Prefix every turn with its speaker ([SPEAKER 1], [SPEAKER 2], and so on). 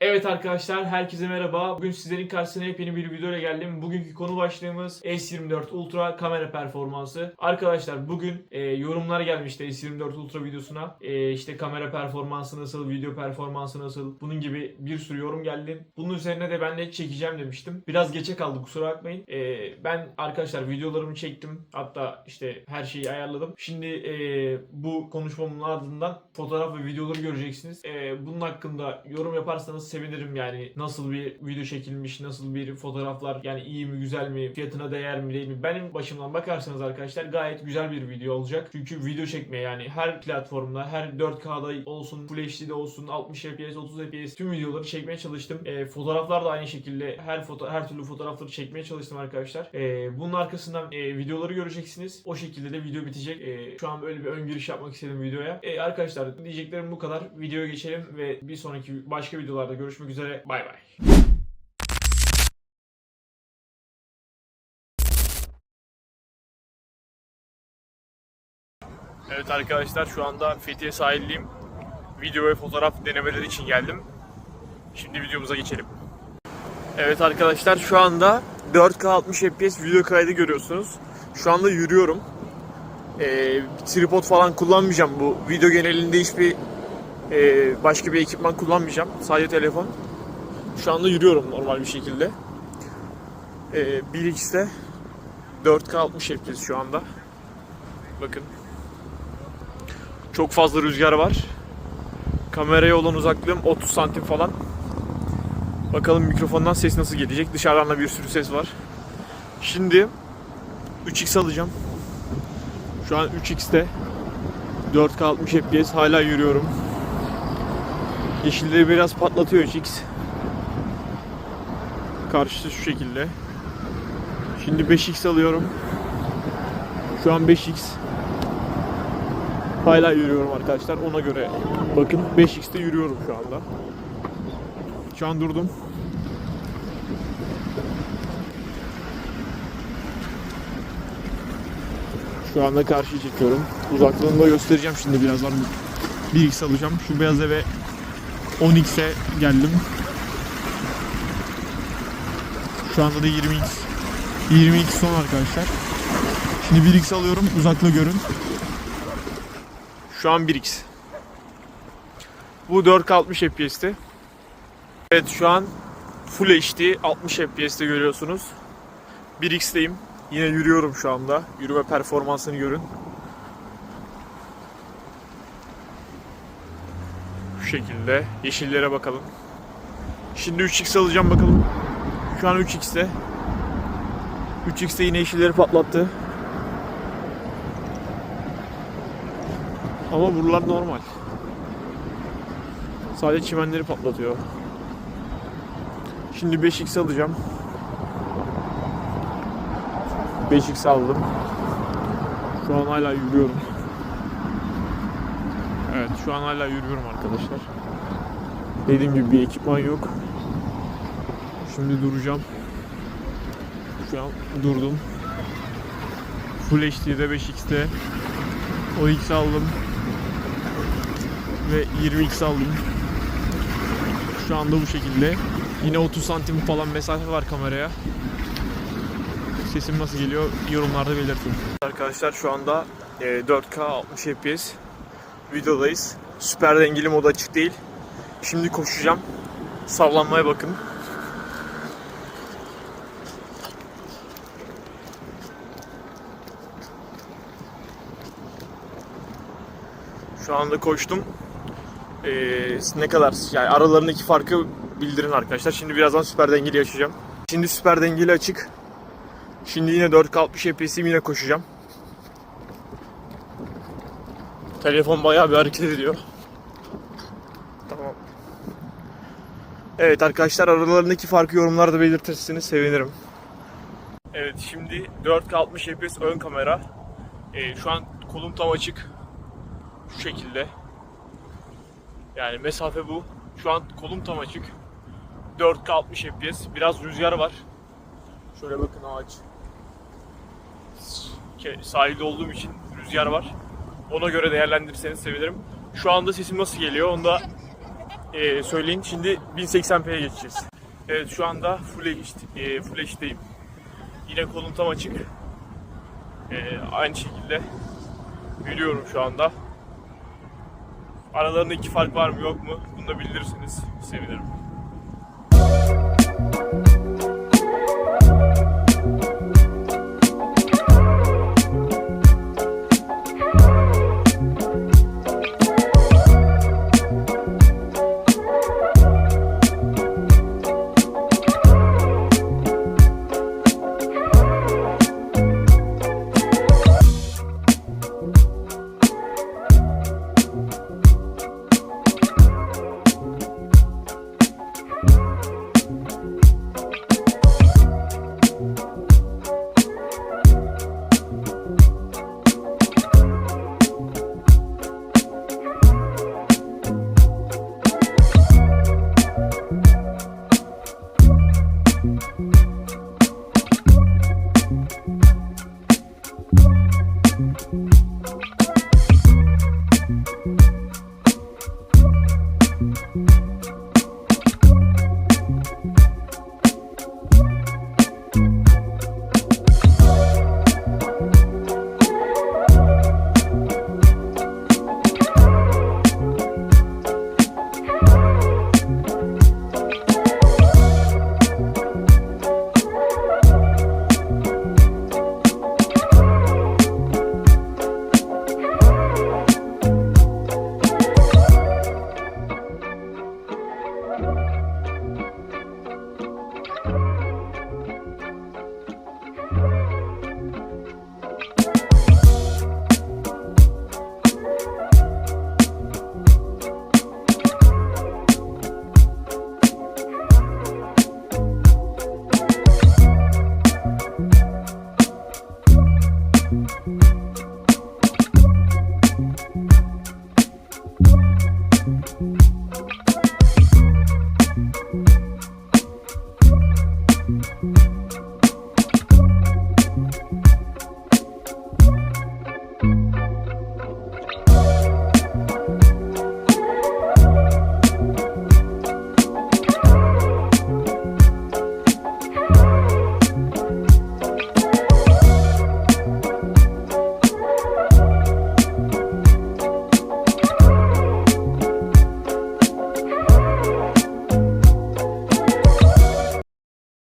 [SPEAKER 1] Evet arkadaşlar herkese merhaba. Bugün sizlerin karşısına yepyeni bir video ile geldim. Bugünkü konu başlığımız S24 Ultra kamera performansı. Arkadaşlar bugün e, yorumlar gelmişti S24 Ultra videosuna. E, işte kamera performansı nasıl, video performansı nasıl bunun gibi bir sürü yorum geldi. Bunun üzerine de ben de çekeceğim demiştim. Biraz geçe kaldı kusura bakmayın. E, ben arkadaşlar videolarımı çektim. Hatta işte her şeyi ayarladım. Şimdi e, bu konuşmamın ardından fotoğraf ve videoları göreceksiniz. E, bunun hakkında yorum yaparsanız sevinirim yani. Nasıl bir video çekilmiş, nasıl bir fotoğraflar yani iyi mi, güzel mi, fiyatına değer mi, değil mi? Benim başımdan bakarsanız arkadaşlar gayet güzel bir video olacak. Çünkü video çekmeye yani her platformda, her 4K'da olsun, Full HD'de olsun, 60 FPS, 30 FPS tüm videoları çekmeye çalıştım. E, fotoğraflar da aynı şekilde her foto her türlü fotoğrafları çekmeye çalıştım arkadaşlar. E, bunun arkasından e, videoları göreceksiniz. O şekilde de video bitecek. E, şu an böyle bir ön giriş yapmak istedim videoya. E, arkadaşlar diyeceklerim bu kadar. Videoya geçelim ve bir sonraki başka videolarda görüşmek üzere. Bay bay. Evet arkadaşlar şu anda Fethiye sahildeyim. Video ve fotoğraf denemeleri için geldim. Şimdi videomuza geçelim. Evet arkadaşlar şu anda 4K 60 FPS video kaydı görüyorsunuz. Şu anda yürüyorum. Ee, tripod falan kullanmayacağım bu video genelinde hiçbir e, başka bir ekipman kullanmayacağım. Sadece telefon. Şu anda yürüyorum normal bir şekilde. Ee, 1x'te 4K 60 FPS şu anda. Bakın. Çok fazla rüzgar var. Kameraya olan uzaklığım 30 santim falan. Bakalım mikrofondan ses nasıl gelecek. Dışarıdan da bir sürü ses var. Şimdi 3x alacağım. Şu an 3x'te 4K 60 FPS hala yürüyorum. Yeşilleri biraz patlatıyor 3x. Karşısı şu şekilde. Şimdi 5x alıyorum. Şu an 5x. Hala yürüyorum arkadaşlar. Ona göre bakın 5x'te yürüyorum şu anda. Şu an durdum. Şu anda karşıyı çekiyorum. Uzaklığını da göstereceğim şimdi birazdan. 1x alacağım. Şu beyaz eve 10x'e geldim. Şu anda da 20x. 20x son arkadaşlar. Şimdi 1x alıyorum. Uzaklığı görün. Şu an 1x. Bu 4K 60 FPS'ti. Evet şu an Full HD 60 FPS'te görüyorsunuz. 1x'teyim. Yine yürüyorum şu anda. Yürüme performansını görün. Şu şekilde. Yeşillere bakalım. Şimdi 3x alacağım bakalım. Şu an 3x'te. 3x'te yine yeşilleri patlattı. Ama buralar normal. Sadece çimenleri patlatıyor. Şimdi 5x alacağım. 5x aldım. Şu an hala yürüyorum. Şu an hala yürüyorum arkadaşlar. Dediğim gibi bir ekipman yok. Şimdi duracağım. Şu an durdum. Full HD'de 5x'te o x aldım ve 20x aldım. Şu anda bu şekilde. Yine 30 santim falan mesafe var kameraya. Sesim nasıl geliyor yorumlarda belirtin. Arkadaşlar şu anda e, 4K 60 FPS videodayız. Süper dengeli mod açık değil. Şimdi koşacağım. Sallanmaya bakın. Şu anda koştum. Ee, ne kadar yani aralarındaki farkı bildirin arkadaşlar. Şimdi birazdan süper dengeli açacağım. Şimdi süper dengeli açık. Şimdi yine 4K 60 FPS'im yine koşacağım. Telefon bayağı bir hareket ediyor. Tamam. Evet arkadaşlar aralarındaki farkı yorumlarda belirtirseniz sevinirim. Evet şimdi 4K 60 FPS ön kamera. Ee, şu an kolum tam açık. Şu şekilde. Yani mesafe bu. Şu an kolum tam açık. 4K 60 FPS. Biraz rüzgar var. Şöyle bakın ağaç. Sahilde olduğum için rüzgar var. Ona göre değerlendirirseniz sevinirim. Şu anda sesim nasıl geliyor onu da e, söyleyin. Şimdi 1080p'ye geçeceğiz. Evet şu anda Full HD, e, Full HD'yim. Yine kolum tam açık. E, aynı şekilde biliyorum şu anda. Aralarında iki fark var mı yok mu? Bunu da bildirirseniz sevinirim.